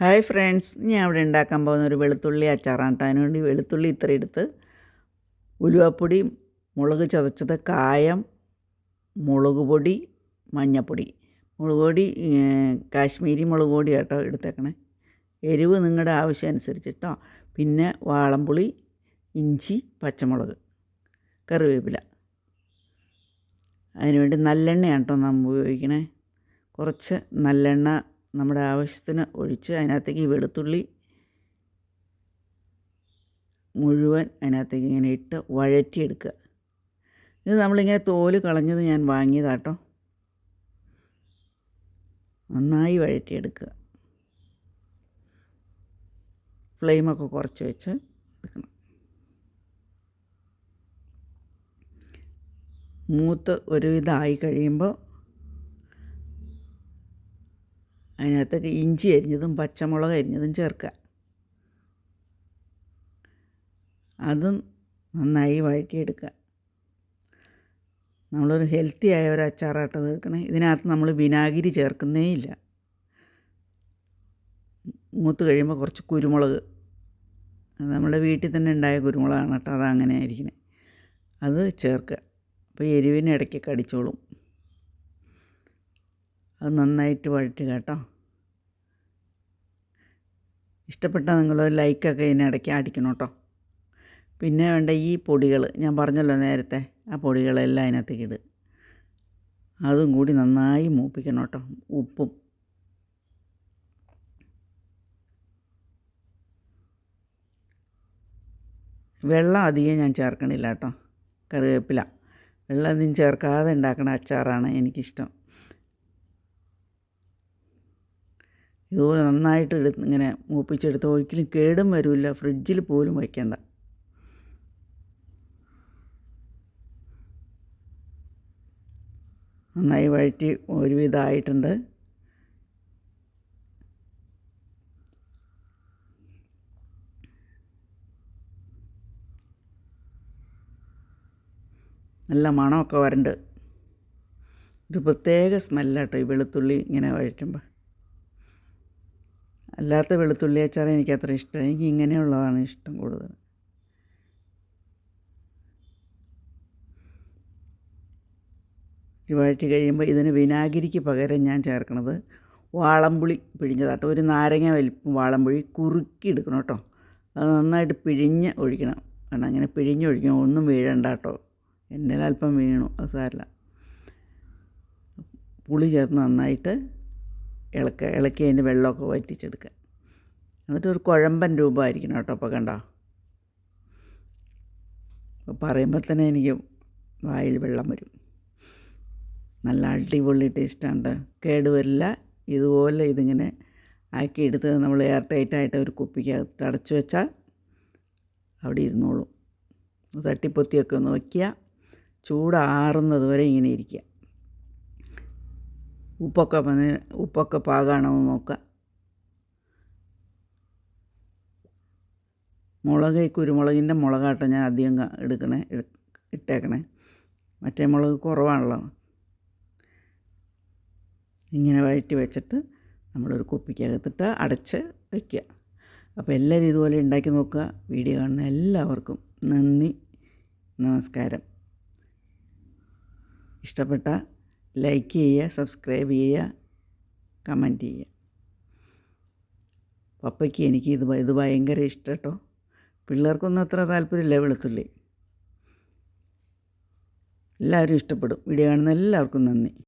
Hi friends ഞാൻ അവിടെ ഉണ്ടാക്കാൻ പോകുന്ന ഒരു വെളുത്തുള്ളി അച്ചാറാണ് കേട്ടോ. അതിനുവേണ്ടി വെളുത്തുള്ളി ഇത്ര എടുത്ത് ഉലുവപ്പൊടി മുളക് ചതച്ചത് കായം മുളക് പൊടി മഞ്ഞപ്പൊടി. മുളക് പൊടി കാശ്മീരി മുളക് പൊടി കേട്ടോ എടുത്തേക്കണേ. എരിവ് നിങ്ങളുടെ ആവശ്യം അനുസരിച്ച് കേട്ടോ പിന്നെ വാളംപുളി ഇഞ്ചി പച്ചമുളക് കറിവേപ്പില. അതിനുവേണ്ടി നല്ലെണ്ണയാണ് കേട്ടോ നമ്മൾ ഉപയോഗിക്കണേ. കുറച്ച് നല്ലെണ്ണ നമ്മുടെ ആവശ്യത്തിന് ഒഴിച്ച് അതിനകത്തേക്ക് ഈ വെളുത്തുള്ളി മുഴുവൻ അതിനകത്തേക്ക് ഇങ്ങനെ ഇട്ട് വഴറ്റിയെടുക്കുക. ഇത് നമ്മളിങ്ങനെ തോൽ കളഞ്ഞത് ഞാൻ വാങ്ങിയതാട്ടോ. നന്നായി വഴറ്റിയെടുക്കുക. ഫ്ലെയിമൊക്കെ കുറച്ച് വെച്ച് എടുക്കണം. മൂത്ത് ഒരുവിധമായി കഴിയുമ്പോൾ അതിനകത്തേക്ക് ഇഞ്ചി അരിഞ്ഞതും പച്ചമുളക് അരിഞ്ഞതും ചേർക്കുക. അതും നന്നായി വഴറ്റിയെടുക്കുക. നമ്മളൊരു ഹെൽത്തി ആയ ഒരു അച്ചാറായിട്ട് തീർക്കണേ. ഇതിനകത്ത് നമ്മൾ വിനാഗിരി ചേർക്കുന്നേ ഇല്ല. മൂത്ത് കഴിയുമ്പോൾ കുറച്ച് കുരുമുളക്. നമ്മുടെ വീട്ടിൽ തന്നെ ഉണ്ടായ കുരുമുളകാണ് കേട്ടോ. അത് അങ്ങനെ ആയിരിക്കണേ. അത് ചേർക്കുക. അപ്പോൾ എരിവിന് ഇടയ്ക്ക് കടിച്ചോളും അത് നന്നായിട്ട് വഴറ്റുക കേട്ടോ. ഇഷ്ടപ്പെട്ടാൽ നിങ്ങൾ ലൈക്കൊക്കെ ഇതിനിടയ്ക്ക് അടിക്കണം കേട്ടോ. പിന്നെ വേണ്ട ഈ പൊടികൾ ഞാൻ പറഞ്ഞല്ലോ നേരത്തെ ആ പൊടികളെല്ലാം അതിനകത്തേക്ക് ഇടുക അതും കൂടി നന്നായി മൂപ്പിക്കണം കേട്ടോ ഉപ്പും. വെള്ളം അധികം ഞാൻ ചേർക്കണില്ല കേട്ടോ കറിവേപ്പില. വെള്ളം അധികം ചേർക്കാതെ ഉണ്ടാക്കുന്ന അച്ചാറാണ് എനിക്കിഷ്ടം. ഇതുപോലെ നന്നായിട്ട് എടുത്ത് ഇങ്ങനെ മൂപ്പിച്ചെടുത്ത് ഒരിക്കലും കേടും വരില്ല. ഫ്രിഡ്ജിൽ പോലും വയ്ക്കേണ്ട. നന്നായി വഴറ്റി ഒരുവിധമായിട്ടുണ്ട് നല്ല മണമൊക്കെ വരണ്ട്. ഒരു പ്രത്യേക സ്മെല്ലാട്ടോ ഈ വെളുത്തുള്ളി ഇങ്ങനെ വഴറ്റുമ്പോൾ അല്ലാത്ത വെളുത്തുള്ളി അച്ചാർ എനിക്ക് അത്ര ഇഷ്ടം എനിക്ക് ഇങ്ങനെയുള്ളതാണ് ഇഷ്ടം കൂടുതൽ. വഴറ്റി കഴിയുമ്പോൾ ഇതിന് വിനാഗിരിക്ക് പകരം ഞാൻ ചേർക്കണത് വാളംപുളി പിഴിഞ്ഞതാട്ടോ. ഒരു നാരങ്ങ വലിപ്പം വാളംപുളി കുറുക്കി എടുക്കണം കേട്ടോ. അത് നന്നായിട്ട് പിഴിഞ്ഞ് ഒഴിക്കണം. കാരണം അങ്ങനെ പിഴിഞ്ഞ് ഒഴിക്കണം. ഒന്നും വീഴണ്ട കേട്ടോ. എന്റെ അല്പം വീണു. അത് സാരല്ല പുളി ചേർത്ത് നന്നായിട്ട് ഇളക്കുക ഇളക്കി അതിന്റെ വെള്ളമൊക്കെ വറ്റിച്ചെടുക്കുക. എന്നിട്ട് ഒരു കുഴമ്പൻ രൂപമായിരിക്കണം കേട്ടോ അപ്പോൾ കണ്ടോ? പറയുമ്പോൾ തന്നെ എനിക്ക് വായിൽ വെള്ളം വരും. നല്ല അടിപൊളി ടേസ്റ്റാണ്. കേടുവരില്ല. ഇതുപോലെ ഇതിങ്ങനെ ആക്കി എടുത്ത് നമ്മൾ എയർ ടൈറ്റായിട്ട് ഒരു കുപ്പിക്ക് അടച്ചു വെച്ചാൽ അവിടെ ഇരുന്നോളും. തട്ടിപ്പൊത്തിയൊക്കെ ഒന്ന് വയ്ക്കുക. ചൂടാറുന്നത് വരെ ഇങ്ങനെ ഇരിക്കുക. ഉപ്പൊക്കെ വന്ന് ഉപ്പൊക്കെ പാകാണോ നോക്കുക മുളക് കുരുമുളകിന്റെ മുളകാട്ടം ഞാൻ അധികം എടുക്കണേ ഇട്ടേക്കണേ. മറ്റേ മുളക് കുറവാണല്ലോ. ഇങ്ങനെ വഴറ്റി വെച്ചിട്ട് നമ്മളൊരു കുപ്പിക്കകത്തിട്ട് അടച്ച് വയ്ക്കുക അപ്പോൾ എല്ലാവരും ഇതുപോലെ ഉണ്ടാക്കി നോക്കുക. വീഡിയോ കാണുന്ന എല്ലാവർക്കും നന്ദി നമസ്കാരം. ഇഷ്ടപ്പെട്ട ലൈക്ക് ചെയ്യുക സബ്സ്ക്രൈബ് ചെയ്യുക കമന്റ് ചെയ്യുക. പപ്പയ്ക്ക് എനിക്ക് ഇത് ഇത് ഭയങ്കര ഇഷ്ടം കേട്ടോ പിള്ളേർക്കൊന്നും അത്ര താല്പര്യമില്ല വെളുത്തുള്ളി. എല്ലാവരും ഇഷ്ടപ്പെടും. വീഡിയോ കാണുന്ന എല്ലാവർക്കും നന്ദി.